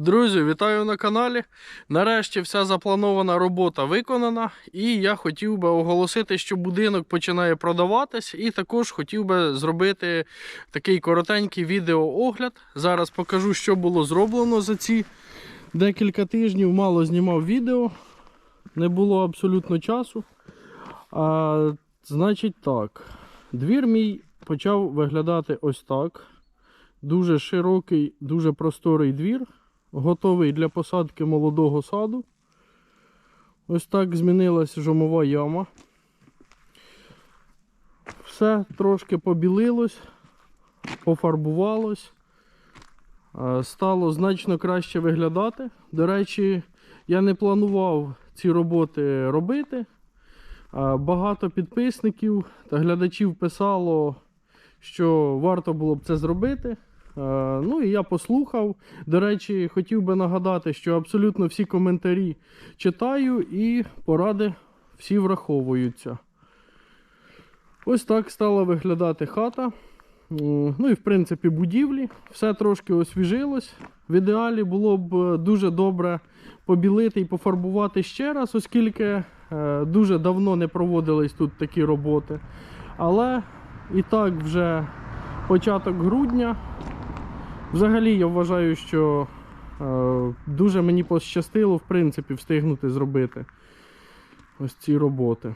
Друзі, вітаю на каналі. Нарешті вся запланована робота виконана, і я хотів би оголосити, що будинок починає продаватись, і також хотів би зробити такий коротенький відеоогляд. Зараз покажу, що було зроблено за ці декілька тижнів. Мало знімав відео, не було абсолютно часу. А, значить так, двір мій почав виглядати ось так. Дуже широкий, дуже просторий двір готовий для посадки молодого саду. Ось так змінилася жомова яма. Все трошки побілилось, пофарбувалось, стало значно краще виглядати. До речі, я не планував ці роботи робити. Багато підписників та глядачів писало, що варто було б це зробити. Е, Ну і я послухав. До речі, хотів би нагадати, що абсолютно всі коментарі читаю і поради всі враховуються. Ось так стала виглядати хата. Ну і в принципі будівлі. Все трошки освіжилось. В ідеалі було б е, дуже добре побілити і пофарбувати ще раз, оскільки е, дуже давно не проводились тут такі роботи. Але і так вже початок грудня. Взагалі, я вважаю, що е, дуже мені пощастило, в принципі, встигнути зробити ось ці роботи.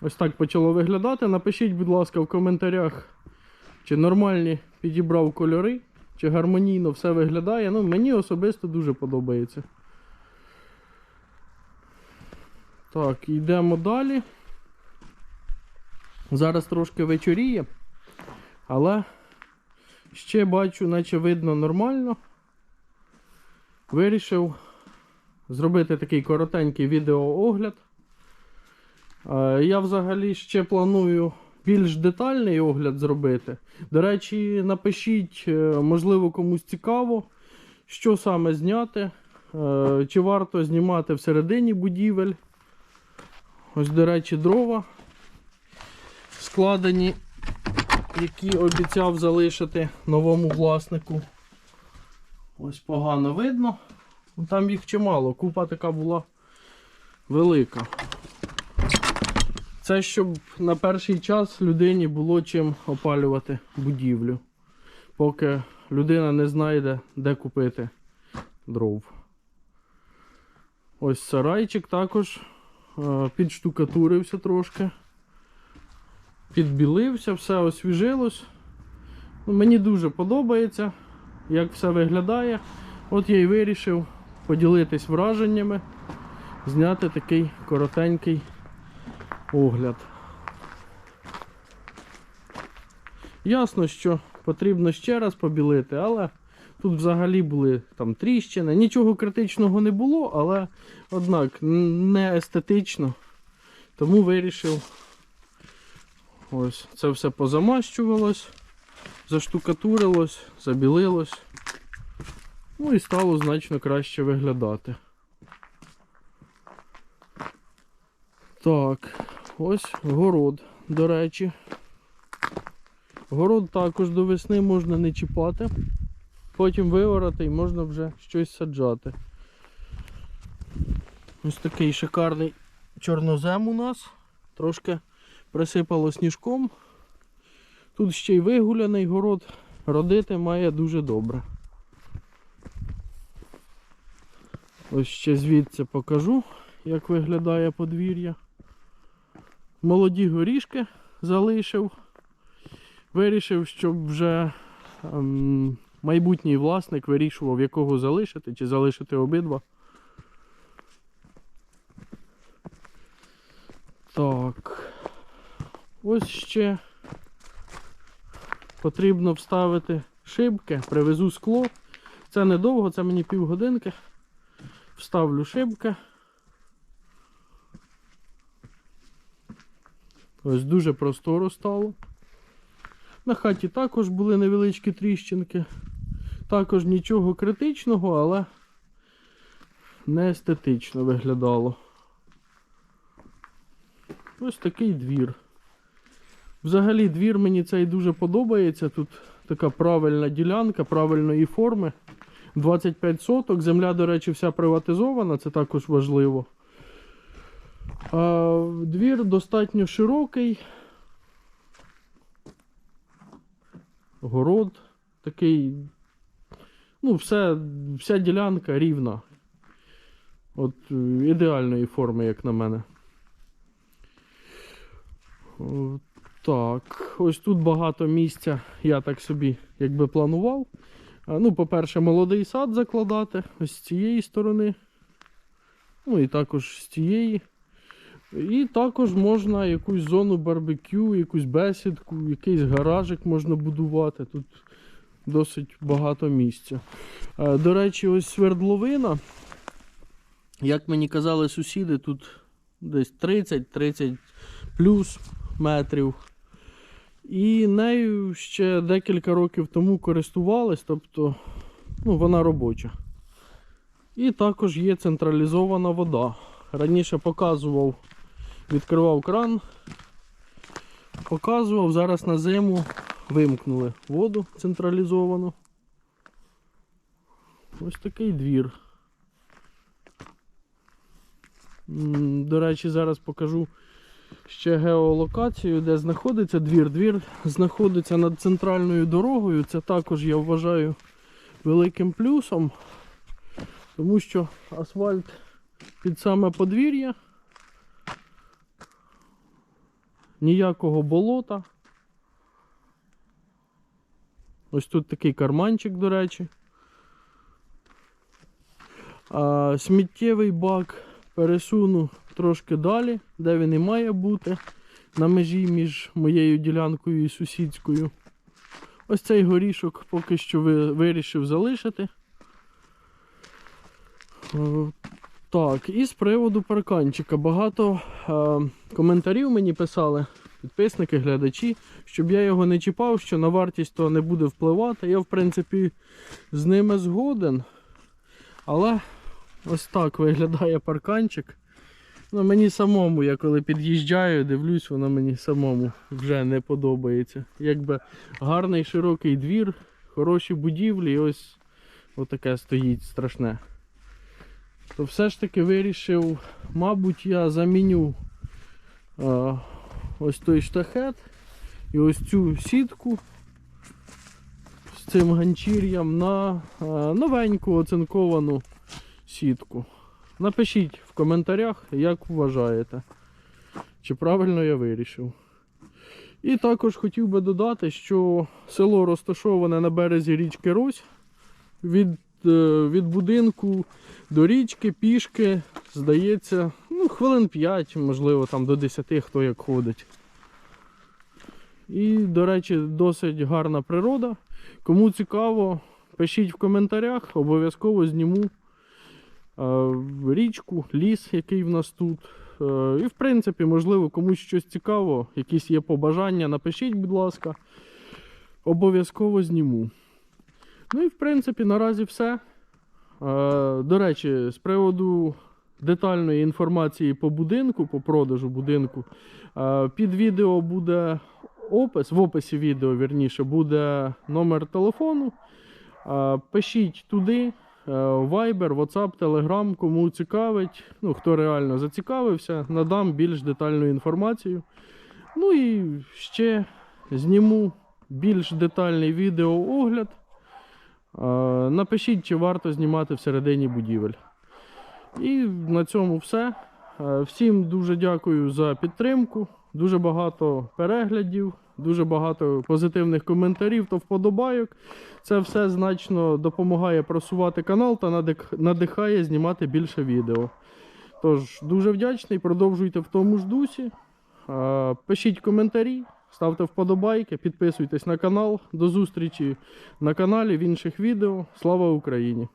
Ось так почало виглядати. Напишіть, будь ласка, в коментарях, чи нормальні підібрав кольори, чи гармонійно все виглядає. Ну, мені особисто дуже подобається. Так, йдемо далі. Зараз трошки вечоріє, але ще бачу, наче видно нормально. Вирішив зробити такий коротенький відеоогляд. Е, Я взагалі ще планую більш детальний огляд зробити. До речі, напишіть, е, можливо, комусь цікаво, що саме зняти. Е, Чи варто знімати всередині будівель. Ось, до речі, дрова складені, які обіцяв залишити новому власнику. Ось погано видно. Ну, Там їх чимало, купа така була велика. Це щоб на перший час людині було чим опалювати будівлю, поки людина не знайде, де купити дров. Ось сарайчик також е, підштукатурився трошки. Підбілився, все освіжилось. Ну, мені дуже подобається, як все виглядає. От я і вирішив поділитись враженнями, зняти такий коротенький огляд. Ясно, що потрібно ще раз побілити, але тут взагалі були там тріщини. Нічого критичного не було, але однак не естетично. Тому вирішив ось це все позамащувалось, заштукатурилось, забілилось. Ну і стало значно краще виглядати. Так, ось город, до речі. Город також до весни можна не чіпати. Потім виорати і можна вже щось саджати. Ось такий шикарний чорнозем у нас. Трошки присипало сніжком. Тут ще й вигуляний город. Родити має дуже добре. Ось ще звідси покажу, як виглядає подвір'я. Молоді горішки залишив. Вирішив, щоб вже ем, майбутній власник вирішував, якого залишити, чи залишити обидва. Так. Ось ще потрібно вставити шибки, привезу скло. Це недовго, це мені півгодинки. Вставлю шибки. Ось дуже просторо стало. На хаті також були невеличкі тріщинки. Також нічого критичного, але не естетично виглядало. Ось такий двір. Взагалі двір мені цей дуже подобається. Тут така правильна ділянка, правильної форми. 25 соток. Земля, до речі, вся приватизована, це також важливо. А, двір достатньо широкий. Город такий. Ну, все, вся ділянка рівна. От е, ідеальної форми, як на мене. О, Так, ось тут багато місця, я так собі якби планував. Ну, по-перше, молодий сад закладати ось з цієї сторони. Ну і також з цієї. І також можна якусь зону барбекю, якусь бесідку, якийсь гаражик можна будувати. Тут досить багато місця. До речі, ось свердловина. Як мені казали сусіди, тут десь 30-30 плюс метрів. І нею ще декілька років тому користувались, тобто ну, вона робоча. І також є централізована вода. Раніше показував, відкривав кран, показував, зараз на зиму вимкнули воду централізовану. Ось такий двір. До речі, зараз покажу ще геолокацію, де знаходиться двір. Двір знаходиться над центральною дорогою. Це також я вважаю великим плюсом, тому що асфальт під саме подвір'я. Ніякого болота. Ось тут такий карманчик, до речі. А, сміттєвий бак пересуну трошки далі, де він і має бути, на межі між моєю ділянкою і сусідською. Ось цей горішок поки що вирішив залишити. Е, Так, і з приводу парканчика. Багато е, коментарів мені писали, підписники, глядачі, щоб я його не чіпав, що на вартість то не буде впливати. Я, в принципі, з ними згоден. Але ось так виглядає парканчик. Ну, мені самому, я коли під'їжджаю, дивлюсь, воно мені самому вже не подобається. Якби гарний широкий двір, хороші будівлі, і ось отаке стоїть страшне. То все ж таки вирішив, мабуть, я заміню е, ось той штахет і ось цю сітку з цим ганчір'ям на е, новеньку оцинковану сітку. Напишіть в коментарях, як вважаєте, чи правильно я вирішив. І також хотів би додати, що село розташоване на березі річки Русь. Від, е, від будинку до річки пішки, здається, ну, хвилин 5, можливо, там до 10, хто як ходить. І, до речі, досить гарна природа. Кому цікаво, пишіть в коментарях, обов'язково зніму річку, ліс, який в нас тут. Е, І, в принципі, можливо, комусь щось цікаво, якісь є побажання, напишіть, будь ласка. Обов'язково зніму. Ну і в принципі наразі все. Е, До речі, з приводу детальної інформації по будинку, по продажу будинку, е, під відео буде опис, в описі відео, вірніше, буде номер телефону. Е, Пишіть туди. Е, Viber, WhatsApp, Telegram, кому цікавить, ну хто реально зацікавився, надам більш детальну інформацію. Ну і ще зніму більш детальний відеоогляд. Е, Напишіть, чи варто знімати всередині будівель. І на цьому все. Е, Всім дуже дякую за підтримку. Дуже багато переглядів, дуже багато позитивних коментарів та вподобайок. Це все значно допомагає просувати канал та надихає знімати більше відео. Тож, дуже вдячний, продовжуйте в тому ж дусі. Пишіть коментарі, ставте вподобайки, підписуйтесь на канал. До зустрічі на каналі в інших відео. Слава Україні!